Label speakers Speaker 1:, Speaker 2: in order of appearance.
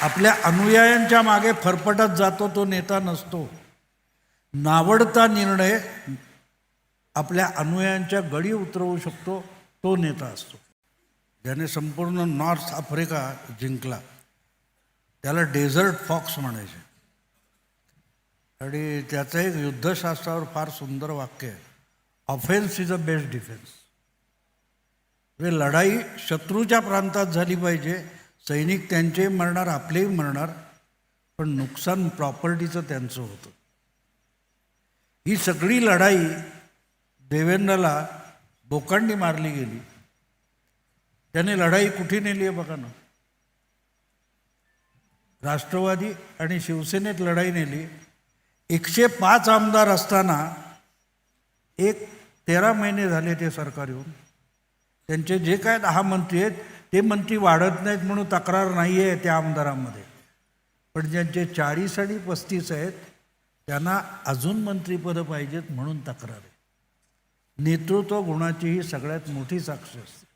Speaker 1: आपल्या अनुयायांच्या मागे फरफटत जातो तो नेता नसतो. नावडता निर्णय आपल्या अनुयायांच्या गडी उतरवू शकतो तो नेता असतो. ज्याने संपूर्ण नॉर्थ आफ्रिका जिंकला. त्याला डेझर्ट फॉक्स म्हणायचे. आणि त्याचं एक युद्धशास्त्रावर फार सुंदर वाक्य आहे. Offence is a best defence म्हणजे लढाई शत्रूच्या प्रांतात झाली पाहिजे सैनिक त्यांचेही मरणार आपलेही मरणार पण नुकसान प्रॉपर्टीचं त्यांचं होतं. ही सगळी लढाई देवेंद्रला बोकांडी मारली गेली. त्याने लढाई कुठे नेली आहे बघा ना? राष्ट्रवादी आणि शिवसेनेत लढाई नेली. एकशे पाच आमदार असताना एक तेरा महिने झाले ते सरकार येऊन. त्यांचे जे काय दहा मंत्री आहेत ते मंत्री वाढत नाहीत म्हणून तक्रार नाही आहे त्या आमदारांमध्ये. पण ज्यांचे चाळीस आणि पस्तीस आहेत त्यांना अजून मंत्रिपदं पाहिजेत म्हणून तक्रार आहे. नेतृत्व गुणाची ही सगळ्यात मोठी साक्ष असते.